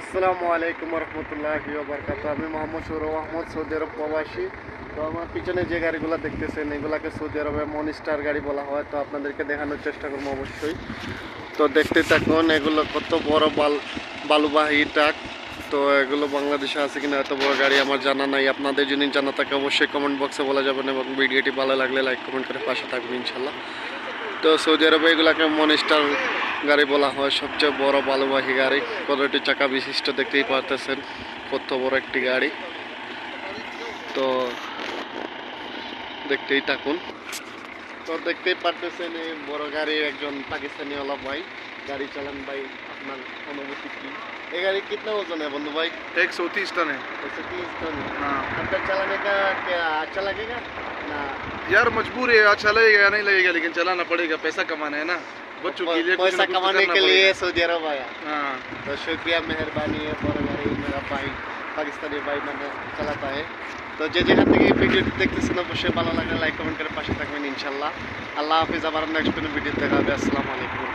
আসসালামু আলাইকুম রহমতুল্লাহ বারকাত আমি মোহাম্মদ সৌরভ আহমদ, সৌদি আরব প্রবাসী। তো আমার পিছনে যে গাড়িগুলো দেখতেছেন, এগুলাকে সৌদি আরবে মনিস্টার গাড়ি বলা হয়। তো আপনাদেরকে দেখানোর চেষ্টা করব অবশ্যই। তো দেখতে থাকুন, এগুলো কত বড় বাল, বালুবাহী ট্রাক তো এগুলো বাংলাদেশে আছে কিনা এত বড় গাড়ি আমার জানা নাই। আপনাদের যদি জানা থাকে অবশ্যই কমেন্ট বক্সে বলা যাবেন এবং ভিডিওটি ভালো লাগলে লাইক কমেন্ট করে পাশে থাকবেন ইনশাল্লাহ তো সৌদি আরবে এগুলাকে মনিস্টার গাড়ি বলা হয় সবচেয়ে বড় বালুবাহী গাড়ি কতটি চাকা বিশিষ্ট দেখতেই পারতেছেন কত বড় একটি গাড়ি তো দেখতেই থাকুন তো দেখতেই পারতেছেন এই বড় গাড়ি একজন পাকিস্তানি ওলা ভাই গাড়ি চালান ভাই আপনার অনুভূতি কি এই গাড়ি कितना वजन है बंधु भाई एक सौ तीस टन है ऐसे तीस टन है। हाँ अंदर चलाने का क्या अच्छा लगेगा ना यार मजबूर है अच्छा लगेगा या नहीं लगेगा लेकिन चलाना पड़ेगा पैसा कमाना है ना बच्चों के लिए कुछ पैसा ना कुछ तो कमाने करना के लिए पड़ेगा। सऊदी अरब आया हाँ तो शुक्रिया मेहरबानी है বড় গাড়ি মেরা ভাই পাকিস্তানি ভাই মানে চালাতা है তো যে যেখান থেকে এই ভিডিওটি দেখতেছেন অবশ্যই ভালো লাগলে লাইক কমেন্ট করে পাশে থাকবেন ইনশাল্লাহ আল্লাহ হাফিজ আবার নেক্সট কোনো ভিডিও দেখা হবে আসসালামু আলাইকুম